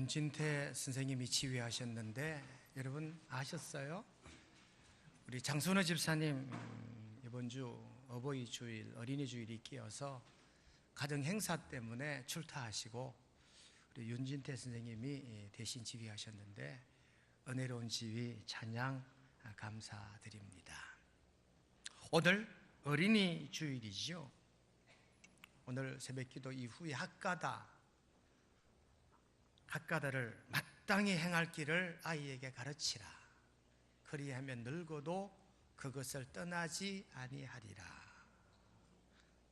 윤진태 선생님이 지휘하셨는데 여러분 아셨어요? 우리 장순호 집사님 음, 이번 주 어버이 주일 어린이 주일이 끼어서 가정 행사 때문에 출타하시고 우리 윤진태 선생님이 예, 대신 지휘하셨는데 은혜로운 지휘 찬양 아, 감사드립니다. 오늘 어린이 주일이죠. 오늘 새벽기도 이후에 학가다 학가다를 마땅히 행할 길을 아이에게 가르치라. 그리하면 늙어도 그것을 떠나지 아니하리라.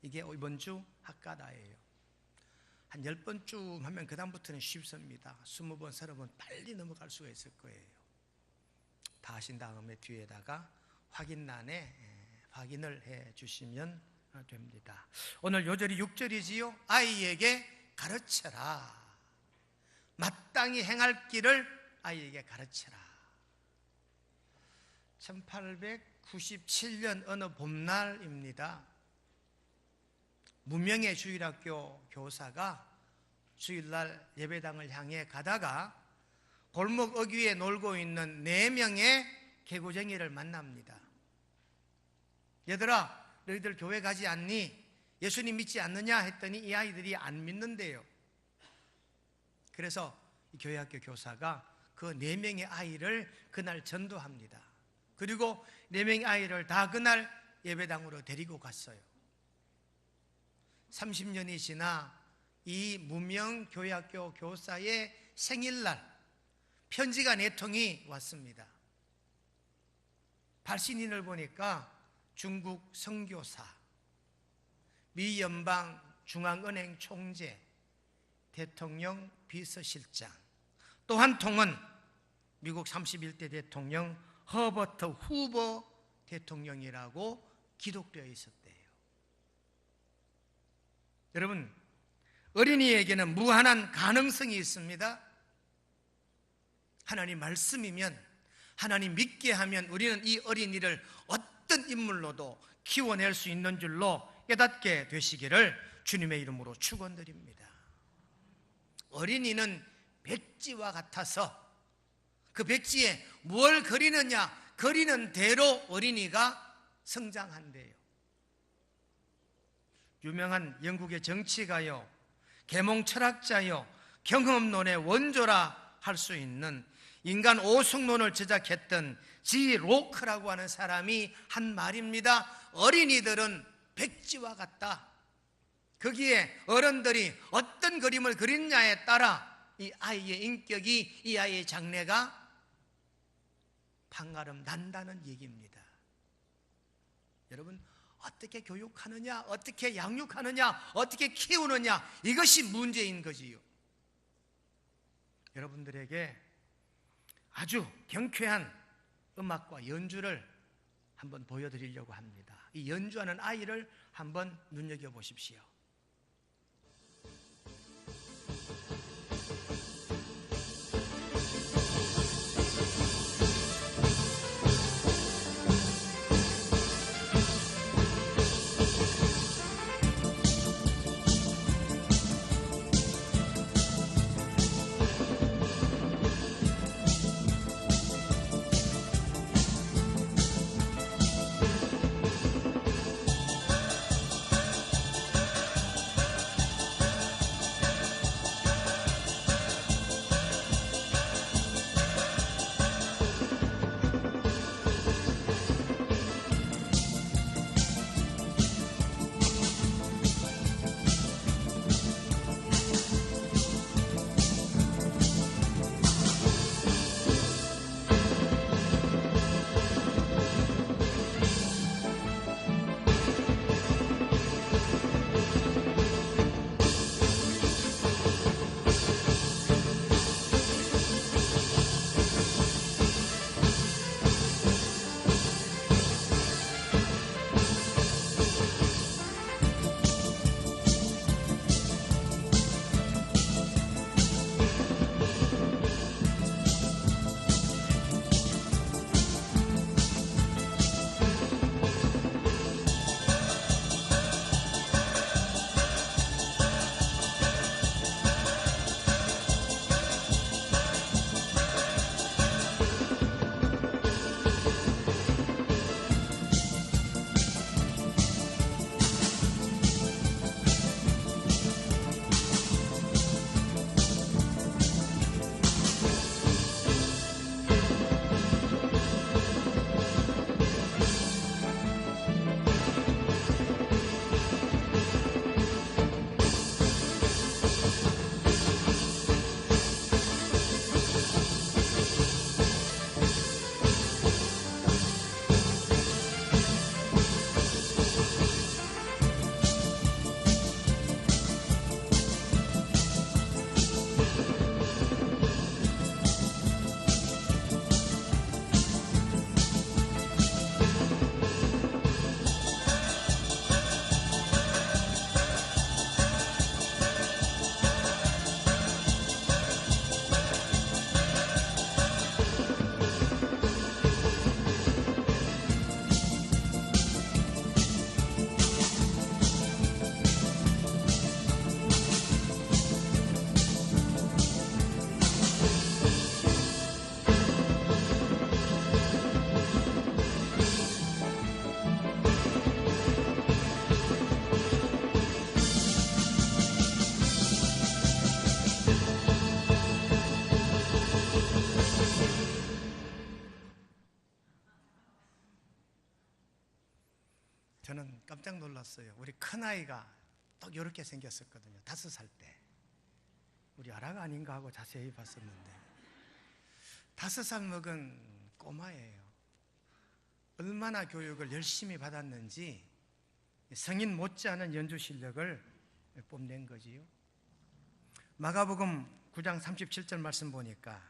이게 이번 주 학가다예요. 한 열 번쯤 하면 그 다음부터는 쉽습니다. 스무 번, 서너 번 빨리 넘어갈 수가 있을 거예요. 다 하신 다음에 뒤에다가 확인란에 예, 확인을 해 주시면 됩니다. 오늘 요절이 6절이지요. 아이에게 가르쳐라. 마땅히 행할 길을 아이에게 가르쳐라. 1897년 어느 봄날입니다. 무명의 주일학교 교사가 주일날 예배당을 향해 가다가 골목 어귀에 놀고 있는 네 명의 개구쟁이를 만납니다. 얘들아, 너희들 교회 가지 않니? 예수님 믿지 않느냐? 했더니 이 아이들이 안 믿는데요. 그래서 교회학교 교사가 그 네 명의 아이를 그날 전도합니다. 그리고 네 명의 아이를 다 그날 예배당으로 데리고 갔어요. 30년이 지나 이 무명 교회학교 교사의 생일날 편지가 네 통이 왔습니다. 발신인을 보니까 중국 선교사, 미 연방 중앙은행 총재, 대통령 비서실장, 또 한 통은 미국 31대 대통령 허버트 후보 대통령이라고 기록되어 있었대요. 여러분, 어린이에게는 무한한 가능성이 있습니다. 하나님 말씀이면, 하나님 믿게 하면 우리는 이 어린이를 어떤 인물로도 키워낼 수 있는 줄로 깨닫게 되시기를 주님의 이름으로 축원드립니다. 어린이는 백지와 같아서 그 백지에 뭘 그리느냐 그리는 대로 어린이가 성장한대요. 유명한 영국의 정치가요, 계몽 철학자요, 경험론의 원조라 할 수 있는 인간 오승론을 제작했던 지 로크라고 하는 사람이 한 말입니다. 어린이들은 백지와 같다. 거기에 어른들이 어떤 그림을 그렸냐에 따라 이 아이의 인격이 이 아이의 장래가 판가름 난다는 얘기입니다. 여러분 어떻게 교육하느냐, 어떻게 양육하느냐, 어떻게 키우느냐 이것이 문제인 거지요. 여러분들에게 아주 경쾌한 음악과 연주를 한번 보여드리려고 합니다. 이 연주하는 아이를 한번 눈여겨 보십시오. 저는 깜짝 놀랐어요. 우리 큰 아이가 딱 이렇게 생겼었거든요. 다섯 살 때. 우리 아라가 아닌가 하고 자세히 봤었는데 다섯 살 먹은 꼬마예요. 얼마나 교육을 열심히 받았는지 성인 못지않은 연주 실력을 뽐낸 거지요. 마가복음 9장 37절 말씀 보니까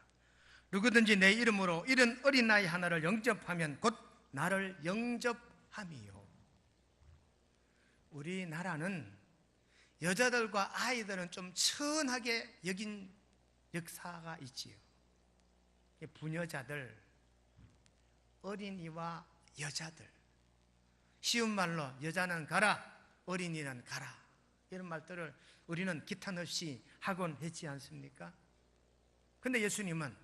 누구든지 내 이름으로 이런 어린아이 하나를 영접하면 곧 나를 영접함이요. 우리나라는 여자들과 아이들은 좀 천하게 여긴 역사가 있지요. 부녀자들, 어린이와 여자들. 쉬운 말로 여자는 가라, 어린이는 가라. 이런 말들을 우리는 기탄 없이 하곤 했지 않습니까? 근데 예수님은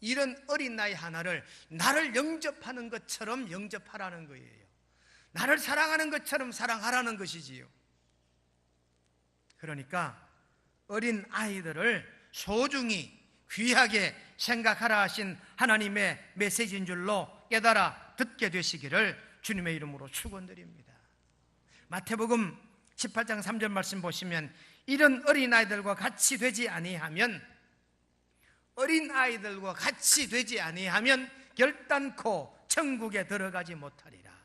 이런 어린 나이 하나를 나를 영접하는 것처럼 영접하라는 거예요. 나를 사랑하는 것처럼 사랑하라는 것이지요. 그러니까 어린 아이들을 소중히 귀하게 생각하라 하신 하나님의 메시지인 줄로 깨달아 듣게 되시기를 주님의 이름으로 축원드립니다. 마태복음 18장 3절 말씀 보시면 이런 어린 아이들과 같이 되지 아니하면 어린 아이들과 같이 되지 아니하면 결단코 천국에 들어가지 못하리라.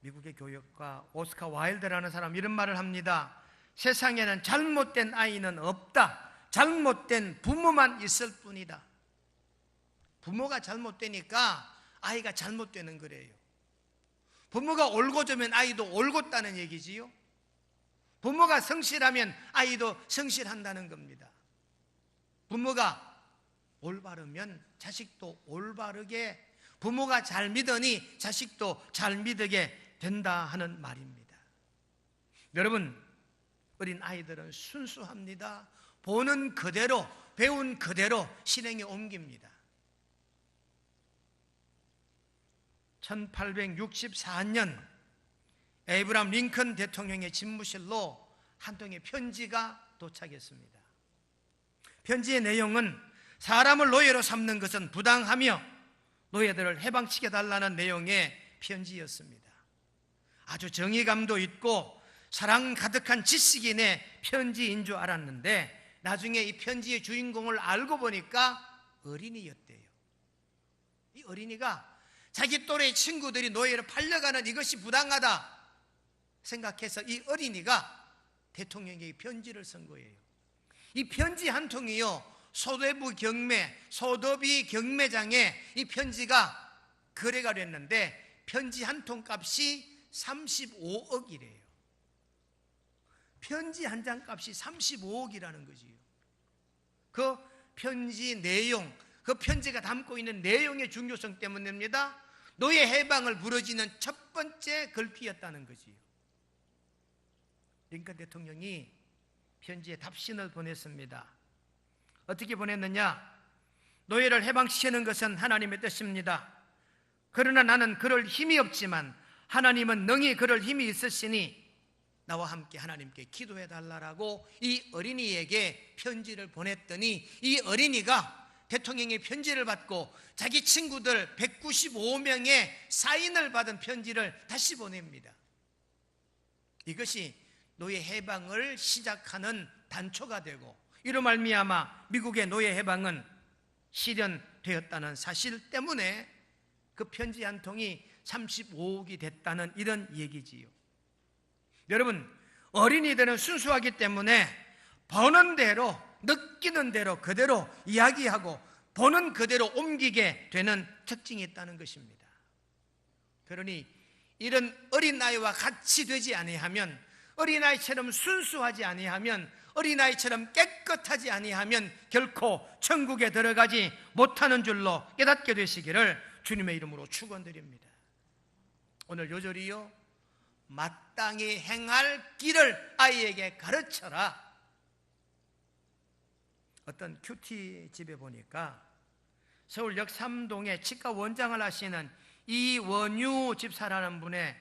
미국의 교육가 오스카 와일드라는 사람 이런 말을 합니다. 세상에는 잘못된 아이는 없다. 잘못된 부모만 있을 뿐이다. 부모가 잘못되니까 아이가 잘못되는 거래요. 부모가 올고주면 아이도 올곧다는 얘기지요. 부모가 성실하면 아이도 성실한다는 겁니다. 부모가 올바르면 자식도 올바르게 부모가 잘 믿으니 자식도 잘 믿게 된다 하는 말입니다. 여러분, 어린 아이들은 순수합니다. 보는 그대로, 배운 그대로 실행에 옮깁니다. 1864년 에이브람 링컨 대통령의 집무실로 한 통의 편지가 도착했습니다. 편지의 내용은 사람을 노예로 삼는 것은 부당하며 노예들을 해방시켜 달라는 내용의 편지였습니다. 아주 정의감도 있고 사랑 가득한 지식인의 편지인 줄 알았는데 나중에 이 편지의 주인공을 알고 보니까 어린이였대요. 이 어린이가 자기 또래 친구들이 노예로 팔려가는 이것이 부당하다 생각해서 이 어린이가 대통령에게 편지를 쓴 거예요. 이 편지 한 통이요. 소대부 경매, 소도비 경매장에 이 편지가 거래가 됐는데 편지 한 통 값이 35억이래요. 편지 한 장 값이 35억이라는 거지요. 그 편지 내용, 그 편지가 담고 있는 내용의 중요성 때문입니다. 노예 해방을 부러지는 첫 번째 글피였다는 거지요. 링컨 대통령이 편지에 답신을 보냈습니다. 어떻게 보냈느냐? 노예를 해방시키는 것은 하나님의 뜻입니다. 그러나 나는 그럴 힘이 없지만 하나님은 능히 그럴 힘이 있으시니 나와 함께 하나님께 기도해 달라라고 이 어린이에게 편지를 보냈더니 이 어린이가 대통령의 편지를 받고 자기 친구들 195명의 사인을 받은 편지를 다시 보냅니다. 이것이 노예 해방을 시작하는 단초가 되고 이로 말미암아 미국의 노예 해방은 실현되었다는 사실 때문에 그 편지 한 통이 35억이 됐다는 이런 얘기지요. 여러분, 어린이들은 순수하기 때문에 버는 대로, 느끼는 대로 그대로 이야기하고 보는 그대로 옮기게 되는 특징이 있다는 것입니다. 그러니 이런 어린아이와 같이 되지 아니하면 어린아이처럼 순수하지 아니하면 어린아이처럼 깨끗하지 아니하면 결코 천국에 들어가지 못하는 줄로 깨닫게 되시기를 주님의 이름으로 축원드립니다. 오늘 요절이요 마땅히 행할 길을 아이에게 가르쳐라. 어떤 큐티 집에 보니까 서울 역삼동에 치과 원장을 하시는 이원유 집사라는 분의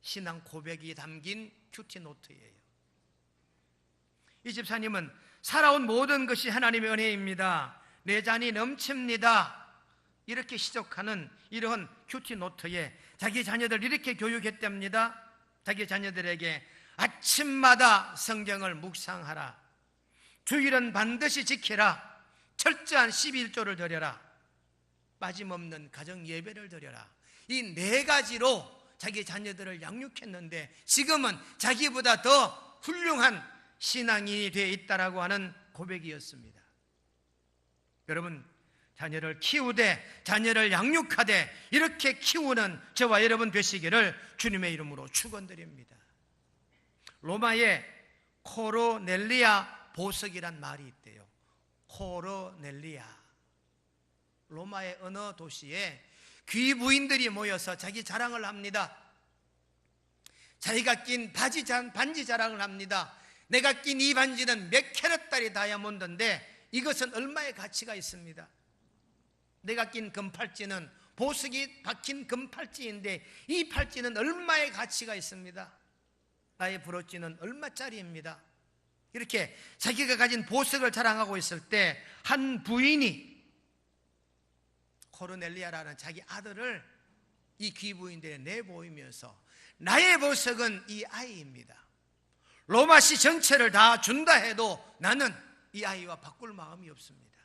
신앙 고백이 담긴 큐티 노트예요. 이 집사님은 살아온 모든 것이 하나님의 은혜입니다. 내 잔이 넘칩니다. 이렇게 시작하는 이러한 큐티 노트에 자기 자녀들 이렇게 교육했답니다. 자기 자녀들에게 아침마다 성경을 묵상하라. 주일은 반드시 지키라. 철저한 11조를 드려라. 빠짐없는 가정 예배를 드려라. 이 네 가지로 자기 자녀들을 양육했는데 지금은 자기보다 더 훌륭한 신앙이 되어 있다라고 하는 고백이었습니다. 여러분, 자녀를 키우되 자녀를 양육하되 이렇게 키우는 저와 여러분 되시기를 주님의 이름으로 축원드립니다. 로마에 코로넬리아 보석이란 말이 있대요. 코로넬리아. 로마의 어느 도시에 귀부인들이 모여서 자기 자랑을 합니다. 자기가 낀 바지 자, 반지 자랑을 합니다. 내가 낀 이 반지는 몇 캐럿짜리 다이아몬드인데 이것은 얼마의 가치가 있습니다. 내가 낀 금팔찌는 보석이 박힌 금팔찌인데 이 팔찌는 얼마의 가치가 있습니다. 나의 브로치는 얼마짜리입니다. 이렇게 자기가 가진 보석을 자랑하고 있을 때 한 부인이 코르넬리아라는 자기 아들을 이 귀부인들에 내보이면서 나의 보석은 이 아이입니다. 로마시 전체를 다 준다 해도 나는 이 아이와 바꿀 마음이 없습니다.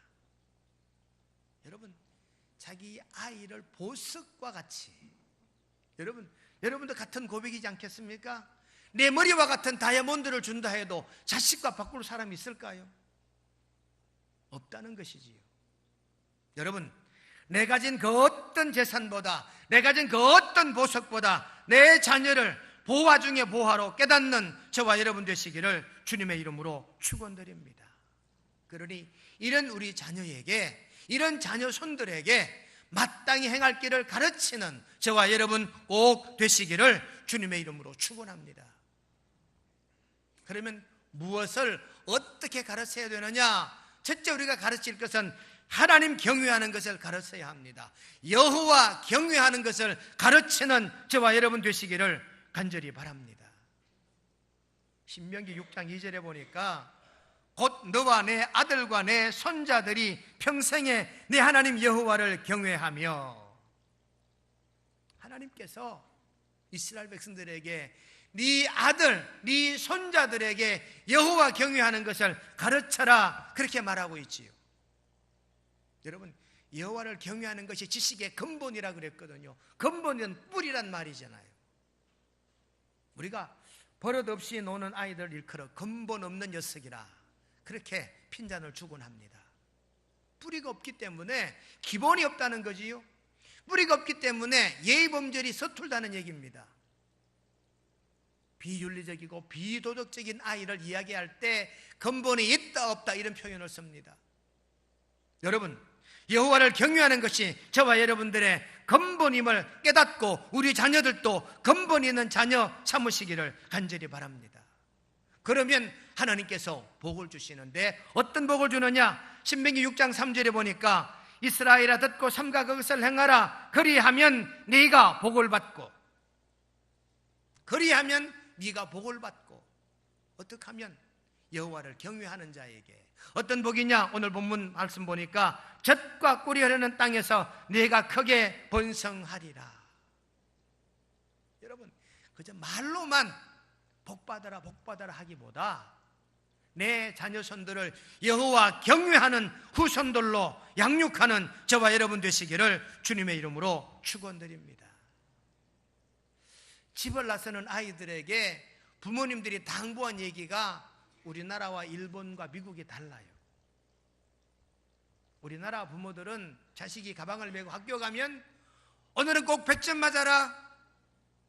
여러분, 자기 아이를 보석과 같이 여러분, 여러분도 같은 고백이지 않겠습니까? 내 머리와 같은 다이아몬드를 준다 해도 자식과 바꿀 사람이 있을까요? 없다는 것이지요. 여러분, 내 가진 그 어떤 재산보다, 내 가진 그 어떤 보석보다 내 자녀를 보화 중에 보화로 깨닫는 저와 여러분 되시기를 주님의 이름으로 축원드립니다. 그러니 이런 우리 자녀에게, 이런 자녀 손들에게 마땅히 행할 길을 가르치는 저와 여러분 꼭 되시기를 주님의 이름으로 축원합니다. 그러면 무엇을 어떻게 가르쳐야 되느냐? 첫째 우리가 가르칠 것은 하나님 경외하는 것을 가르쳐야 합니다. 여호와 경외하는 것을 가르치는 저와 여러분 되시기를 간절히 바랍니다. 신명기 6장 2절에 보니까 곧 너와 내 아들과 내 손자들이 평생에 내 하나님 여호와를 경외하며 하나님께서 이스라엘 백성들에게 네 아들, 네 손자들에게 여호와 경외하는 것을 가르쳐라 그렇게 말하고 있지요. 여러분 여호와를 경외하는 것이 지식의 근본이라 그랬거든요. 근본은 뿌리란 말이잖아요. 우리가 버릇 없이 노는 아이들 일컬어 근본 없는 녀석이라 그렇게 핀잔을 주곤 합니다. 뿌리가 없기 때문에 기본이 없다는 거지요. 뿌리가 없기 때문에 예의 범절이 서툴다는 얘기입니다. 비윤리적이고 비도덕적인 아이를 이야기할 때 근본이 있다 없다 이런 표현을 씁니다. 여러분, 여호와를 경외하는 것이 저와 여러분들의 근본임을 깨닫고 우리 자녀들도 근본 있는 자녀 삼으시기를 간절히 바랍니다. 그러면 하나님께서 복을 주시는데 어떤 복을 주느냐? 신명기 6장 3절에 보니까 이스라엘아 듣고 삼가 그것을 행하라. 그리하면 네가 복을 받고 그리하면 네가 복을 받고 어떻게 하면 여호와를 경외하는 자에게 어떤 복이냐? 오늘 본문 말씀 보니까 젖과 꿀이 흐르는 땅에서 네가 크게 번성하리라. 여러분 그저 말로만 복받아라 복받아라 하기보다 내 자녀 손들을 여호와 경외하는 후손들로 양육하는 저와 여러분 되시기를 주님의 이름으로 축원드립니다. 집을 나서는 아이들에게 부모님들이 당부한 얘기가 우리나라와 일본과 미국이 달라요. 우리나라 부모들은 자식이 가방을 메고 학교 가면 오늘은 꼭 100점 맞아라.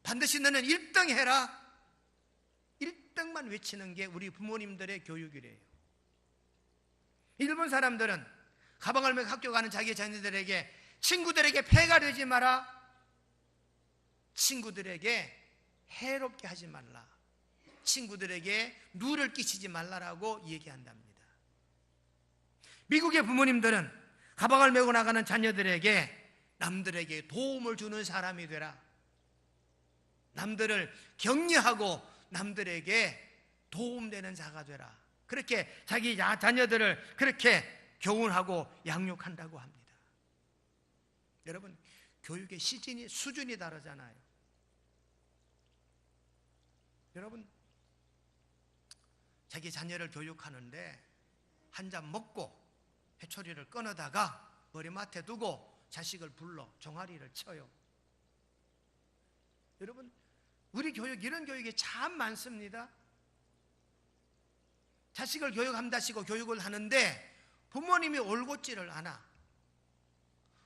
반드시 너는 1등 해라. 1등만 외치는 게 우리 부모님들의 교육이래요. 일본 사람들은 가방을 메고 학교 가는 자기 자녀들에게 친구들에게 폐가 되지 마라. 친구들에게 해롭게 하지 말라. 친구들에게 누를 끼치지 말라라고 얘기한답니다. 미국의 부모님들은 가방을 메고 나가는 자녀들에게 남들에게 도움을 주는 사람이 되라. 남들을 격려하고 남들에게 도움되는 자가 되라. 그렇게 자기 자녀들을 그렇게 교훈하고 양육한다고 합니다. 여러분, 교육의 시즌이 수준이 다르잖아요. 여러분 자기 자녀를 교육하는데 한 잔 먹고 회초리를 끊어다가 머리맡에 두고 자식을 불러 종아리를 쳐요. 여러분 우리 교육 이런 교육이 참 많습니다. 자식을 교육한다시고 교육을 하는데 부모님이 올곧지를 않아.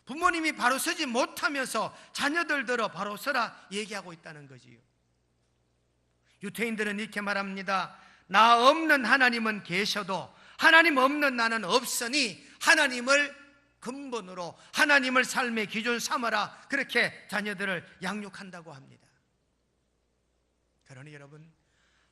부모님이 바로 서지 못하면서 자녀들 들어 바로 서라 얘기하고 있다는 거지요. 유태인들은 이렇게 말합니다. 나 없는 하나님은 계셔도 하나님 없는 나는 없으니 하나님을 근본으로 하나님을 삶의 기준 삼아라. 그렇게 자녀들을 양육한다고 합니다. 그러니 여러분,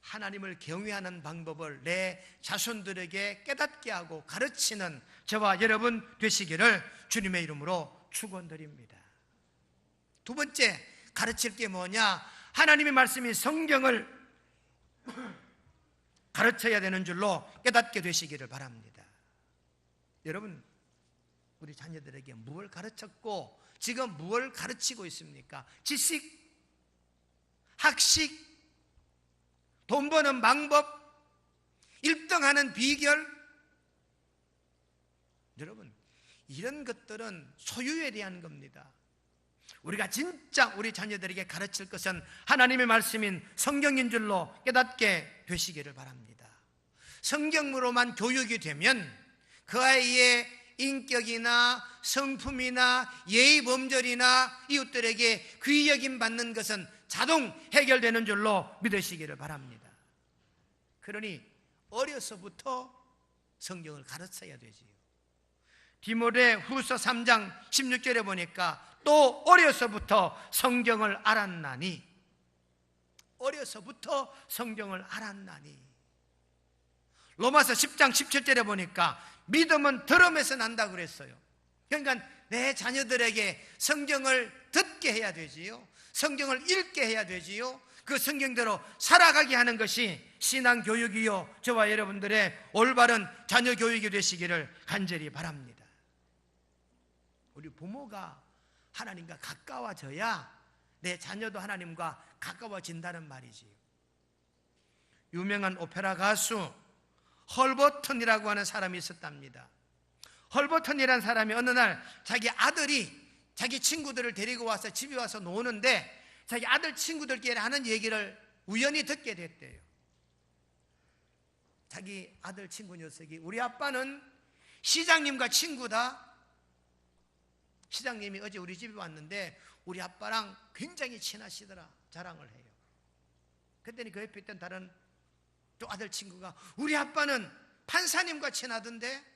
하나님을 경외하는 방법을 내 자손들에게 깨닫게 하고 가르치는 저와 여러분 되시기를 주님의 이름으로 축원드립니다. 두 번째 가르칠 게 뭐냐? 하나님의 말씀이 성경을 가르쳐야 되는 줄로 깨닫게 되시기를 바랍니다. 여러분, 우리 자녀들에게 무엇을 가르쳤고 지금 무엇을 가르치고 있습니까? 지식, 학식, 돈 버는 방법, 1등 하는 비결. 여러분, 이런 것들은 소유에 대한 겁니다. 우리가 진짜 우리 자녀들에게 가르칠 것은 하나님의 말씀인 성경인 줄로 깨닫게 되시기를 바랍니다. 성경으로만 교육이 되면 그 아이의 인격이나 성품이나 예의 범절이나 이웃들에게 귀 여김 받는 것은 자동 해결되는 줄로 믿으시기를 바랍니다. 그러니 어려서부터 성경을 가르쳐야 되지요. 디모데 후서 3장 16절에 보니까 또 어려서부터 성경을 알았나니 어려서부터 성경을 알았나니 로마서 10장 17절에 보니까 믿음은 들음에서 난다 그랬어요. 그러니까 내 자녀들에게 성경을 듣게 해야 되지요. 성경을 읽게 해야 되지요. 그 성경대로 살아가게 하는 것이 신앙 교육이요. 저와 여러분들의 올바른 자녀 교육이 되시기를 간절히 바랍니다. 우리 부모가 하나님과 가까워져야 내 자녀도 하나님과 가까워진다는 말이지요. 유명한 오페라 가수 헐버턴이라고 하는 사람이 있었답니다. 헐버턴이라는 사람이 어느 날 자기 아들이 자기 친구들을 데리고 와서 집에 와서 노는데 자기 아들 친구들끼리 하는 얘기를 우연히 듣게 됐대요. 자기 아들 친구 녀석이 우리 아빠는 시장님과 친구다. 시장님이 어제 우리 집에 왔는데 우리 아빠랑 굉장히 친하시더라. 자랑을 해요. 그랬더니 그 옆에 있던 다른 또 아들 친구가 우리 아빠는 판사님과 친하던데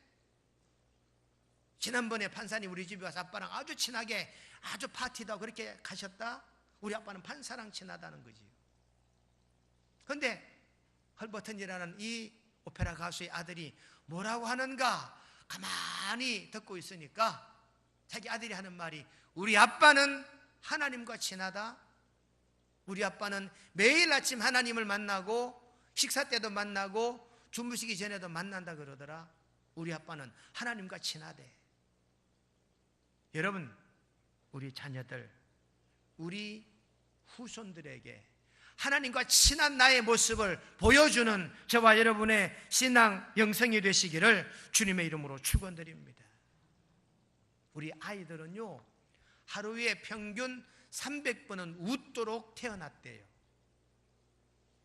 지난번에 판사님 우리 집에 와서 아빠랑 아주 친하게 아주 파티다 그렇게 가셨다 우리 아빠는 판사랑 친하다는 거지 근데 헐버튼이라는 이 오페라 가수의 아들이 뭐라고 하는가 가만히 듣고 있으니까 자기 아들이 하는 말이 우리 아빠는 하나님과 친하다 우리 아빠는 매일 아침 하나님을 만나고 식사 때도 만나고 주무시기 전에도 만난다 그러더라. 우리 아빠는 하나님과 친하대. 여러분, 우리 자녀들, 우리 후손들에게 하나님과 친한 나의 모습을 보여주는 저와 여러분의 신앙 영성이 되시기를 주님의 이름으로 축원드립니다. 우리 아이들은요 하루에 평균 300번은 웃도록 태어났대요.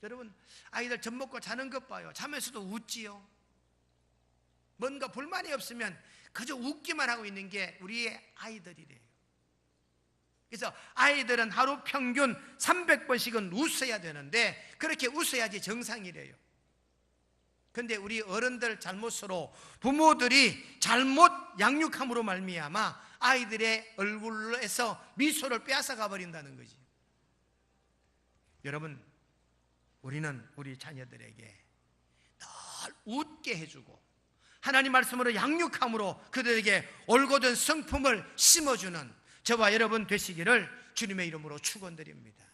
여러분 아이들 젖 먹고 자는 것 봐요. 자면서도 웃지요. 뭔가 불만이 없으면 그저 웃기만 하고 있는 게 우리의 아이들이래요. 그래서 아이들은 하루 평균 300번씩은 웃어야 되는데 그렇게 웃어야지 정상이래요. 근데 우리 어른들 잘못으로 부모들이 잘못 양육함으로 말미암아 아이들의 얼굴에서 미소를 빼앗아가 버린다는 거지. 여러분 우리는 우리 자녀들에게 늘 웃게 해주고 하나님 말씀으로 양육함으로 그들에게 올곧은 성품을 심어주는 저와 여러분 되시기를 주님의 이름으로 축원드립니다.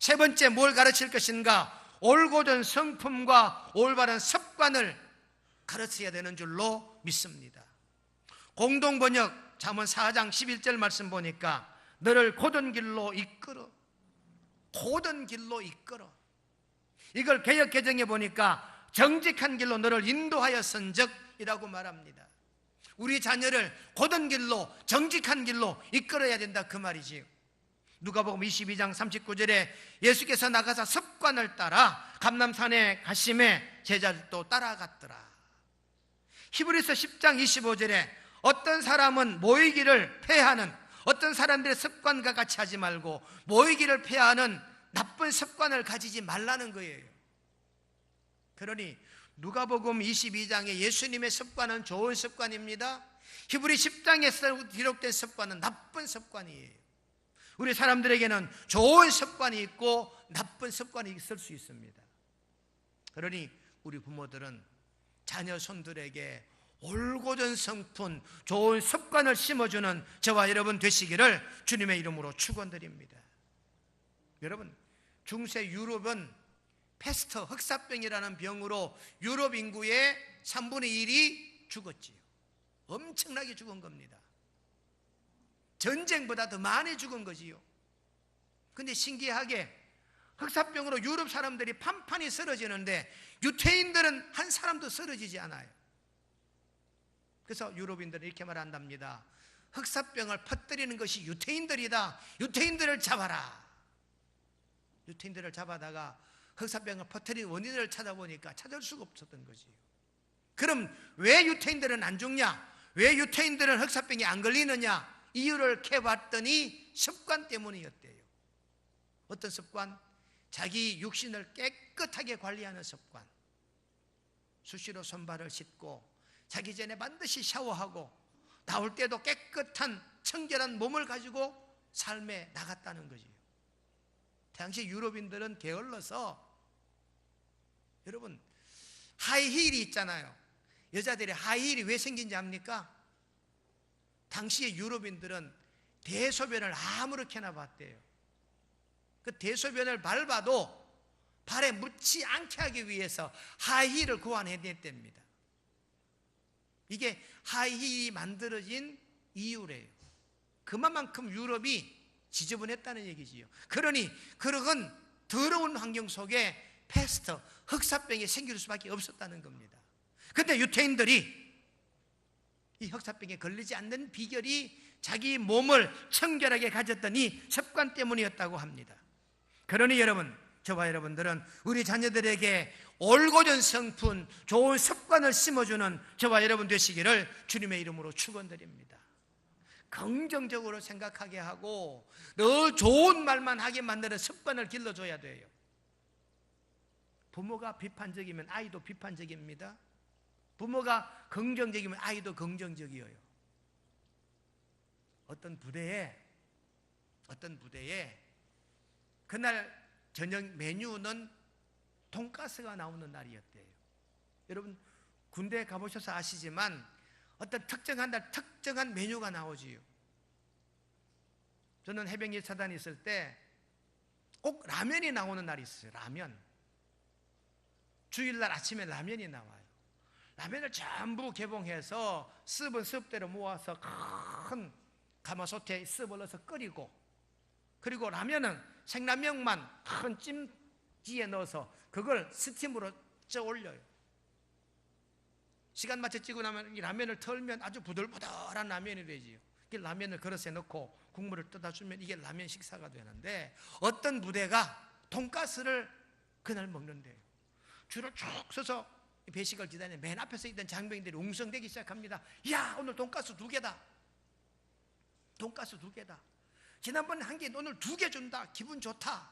세 번째 뭘 가르칠 것인가? 올곧은 성품과 올바른 습관을 가르쳐야 되는 줄로 믿습니다. 공동 번역 잠언 4장 11절 말씀 보니까 너를 고든 길로 이끌어. 고든 길로 이끌어. 이걸 개혁 개정해 보니까 정직한 길로 너를 인도하였은적 이라고 말합니다. 우리 자녀를 고든 길로 정직한 길로 이끌어야 된다 그 말이지요. 누가복음 22장 39절에 예수께서 나가서 습관을 따라 감남산에 가심에 제자들도 따라갔더라. 히브리서 10장 25절에 어떤 사람은 모이기를 패하는 어떤 사람들의 습관과 같이 하지 말고 모이기를 패하는 나쁜 습관을 가지지 말라는 거예요. 그러니 누가복음 22장의 예수님의 습관은 좋은 습관입니다. 히브리 10장에 기록된 습관은 나쁜 습관이에요. 우리 사람들에게는 좋은 습관이 있고 나쁜 습관이 있을 수 있습니다. 그러니 우리 부모들은 자녀 손들에게 올곧은 성품, 좋은 습관을 심어주는 저와 여러분 되시기를 주님의 이름으로 축원드립니다. 여러분, 중세 유럽은 페스트 흑사병이라는 병으로 유럽 인구의 3분의 1이 죽었지요. 엄청나게 죽은 겁니다. 전쟁보다 더 많이 죽은 거지요. 근데 신기하게 흑사병으로 유럽 사람들이 판판이 쓰러지는데 유태인들은 한 사람도 쓰러지지 않아요. 그래서 유럽인들은 이렇게 말한답니다. 흑사병을 퍼뜨리는 것이 유태인들이다. 유태인들을 잡아라. 유태인들을 잡아다가 흑사병을 퍼뜨리는 원인을 찾아보니까 찾을 수가 없었던 거지요. 그럼 왜 유태인들은 안 죽냐? 왜 유태인들은 흑사병이 안 걸리느냐? 이유를 캐봤더니 습관 때문이었대요. 어떤 습관? 자기 육신을 깨끗하게 관리하는 습관. 수시로 손발을 씻고 자기 전에 반드시 샤워하고 나올 때도 깨끗한 청결한 몸을 가지고 삶에 나갔다는 거지요. 당시 유럽인들은 게을러서 여러분 하이힐이 있잖아요. 여자들이 하이힐이 왜 생긴지 압니까? 당시의 유럽인들은 대소변을 아무렇게나 봤대요. 그 대소변을 밟아도 발에 묻지 않게 하기 위해서 하이힐을 고안해냈답니다. 이게 하이힐이 만들어진 이유래요. 그만큼 유럽이 지저분했다는 얘기지요. 그러니 그런 더러운 환경 속에 패스트, 흑사병이 생길 수밖에 없었다는 겁니다. 근데 유태인들이 이 흑사병에 걸리지 않는 비결이 자기 몸을 청결하게 가졌던 이 습관 때문이었다고 합니다. 그러니 여러분, 저와 여러분들은 우리 자녀들에게 올곧은 성품, 좋은 습관을 심어주는 저와 여러분 되시기를 주님의 이름으로 축원드립니다. 긍정적으로 생각하게 하고 늘 좋은 말만 하게 만드는 습관을 길러줘야 돼요. 부모가 비판적이면 아이도 비판적입니다. 부모가 긍정적이면 아이도 긍정적이에요. 어떤 부대에 어떤 부대에 그날 저녁 메뉴는 돈가스가 나오는 날이었대요. 여러분 군대 가보셔서 아시지만 어떤 특정한 날 특정한 메뉴가 나오지요. 저는 해병 일차단에 있을 때 꼭 라면이 나오는 날이 있어요. 라면. 주일날 아침에 라면이 나와요. 라면을 전부 개봉해서 습은 습대로 모아서 큰 가마솥에 습을 넣어서 끓이고 그리고 라면은 생라면만 큰 찜지에 넣어서 그걸 스팀으로 쪄 올려요. 시간 맞춰 찌고 나면 이 라면을 털면 아주 부들부들한 라면이 되지요. 이 라면을 그릇에 넣고 국물을 떠다주면 이게 라면 식사가 되는데 어떤 부대가 돈가스를 그날 먹는데요. 줄을 쭉 서서 배식을 기다리는 맨 앞에서 있던 장병들이 웅성대기 시작합니다. 야 오늘 돈가스 두 개다. 돈가스 두 개다. 지난번에 한 개 오늘 두 개 준다. 기분 좋다.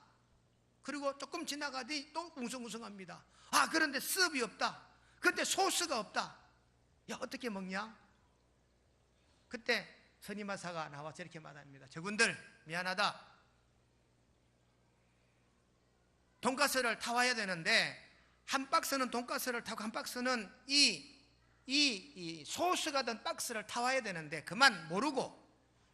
그리고 조금 지나가더니 또 웅성웅성합니다. 아 그런데 습이 없다. 근데 소스가 없다. 야 어떻게 먹냐? 그때 선임마사가 나와서 이렇게 말합니다. 저분들 미안하다. 돈가스를 타와야 되는데 한 박스는 돈가스를 타고 한 박스는 이, 이, 이 소스가 든 박스를 타와야 되는데 그만 모르고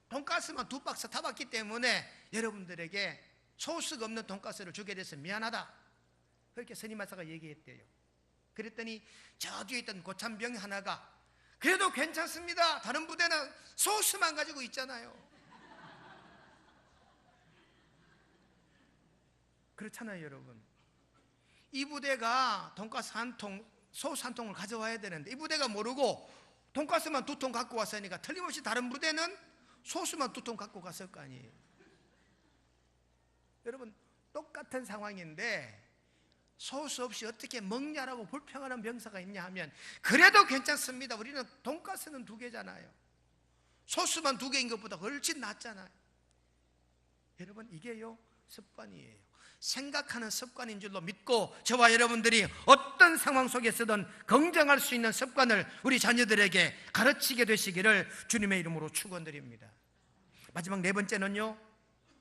돈가스만 두 박스 타봤기 때문에 여러분들에게 소스가 없는 돈가스를 주게 돼서 미안하다. 그렇게 스님마사가 얘기했대요. 그랬더니 저 뒤에 있던 고참병 하나가 그래도 괜찮습니다. 다른 부대는 소스만 가지고 있잖아요. 그렇잖아요, 여러분. 이 부대가 돈가스 한 통, 소스 한 통을 가져와야 되는데 이 부대가 모르고 돈가스만 두 통 갖고 왔으니까 틀림없이 다른 부대는 소스만 두 통 갖고 갔을 거 아니에요. 여러분 똑같은 상황인데 소스 없이 어떻게 먹냐라고 불평하는 병사가 있냐 하면 그래도 괜찮습니다. 우리는 돈가스는 두 개잖아요. 소스만 두 개인 것보다 훨씬 낫잖아요. 여러분 이게요 습관이에요. 생각하는 습관인 줄로 믿고 저와 여러분들이 어떤 상황 속에서든 긍정할 수 있는 습관을 우리 자녀들에게 가르치게 되시기를 주님의 이름으로 축원드립니다. 마지막 네 번째는요.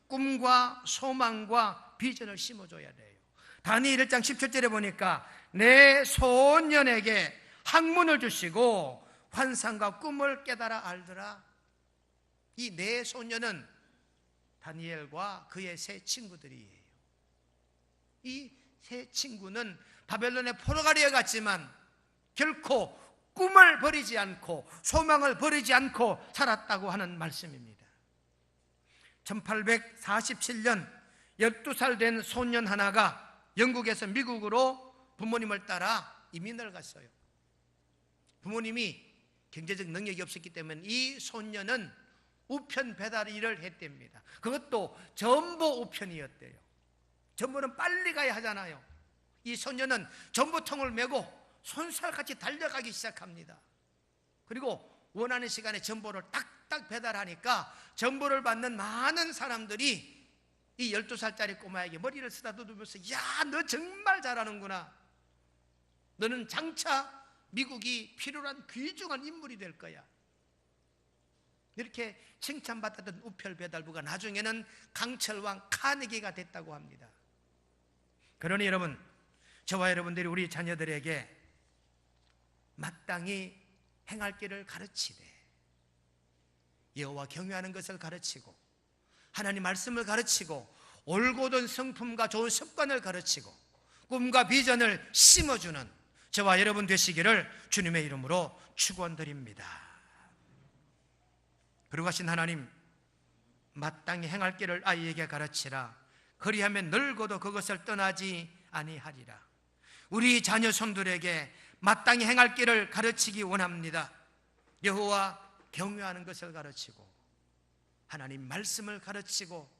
꿈과 소망과 비전을 심어줘야 돼요. 다니엘 1장 17절에 보니까 내 소년에게 학문을 주시고 환상과 꿈을 깨달아 알더라. 이 내 소년은 다니엘과 그의 세 친구들이에요. 이 세 친구는 바벨론의 포로가리에 갔지만 결코 꿈을 버리지 않고 소망을 버리지 않고 살았다고 하는 말씀입니다. 1847년 12살 된 소년 하나가 영국에서 미국으로 부모님을 따라 이민을 갔어요. 부모님이 경제적 능력이 없었기 때문에 이 소년은 우편 배달 일을 했답니다. 그것도 전보 우편이었대요. 전보는 빨리 가야 하잖아요. 이 소년은 전보통을 메고 손살같이 달려가기 시작합니다. 그리고 원하는 시간에 전보를 딱딱 배달하니까 전보를 받는 많은 사람들이 이 12살짜리 꼬마에게 머리를 쓰다듬으면서 야, 너 정말 잘하는구나. 너는 장차 미국이 필요한 귀중한 인물이 될 거야. 이렇게 칭찬받았던 우편 배달부가 나중에는 강철왕 카네기가 됐다고 합니다. 그러니 여러분, 저와 여러분들이 우리 자녀들에게 마땅히 행할 길을 가르치되 여호와 경외하는 것을 가르치고 하나님 말씀을 가르치고 올곧은 성품과 좋은 습관을 가르치고 꿈과 비전을 심어주는 저와 여러분 되시기를 주님의 이름으로 축원드립니다. 그리고 하신 하나님 마땅히 행할 길을 아이에게 가르치라 그리하면 늙어도 그것을 떠나지 아니하리라 우리 자녀 손들에게 마땅히 행할 길을 가르치기 원합니다 여호와 경외하는 것을 가르치고 하나님 말씀을 가르치고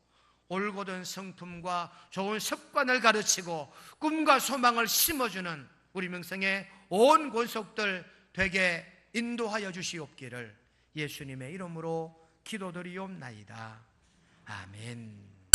올곧은 성품과 좋은 습관을 가르치고 꿈과 소망을 심어주는 우리 명성의 온 권속들 되게 인도하여 주시옵기를 예수님의 이름으로 기도드리옵나이다. 아멘.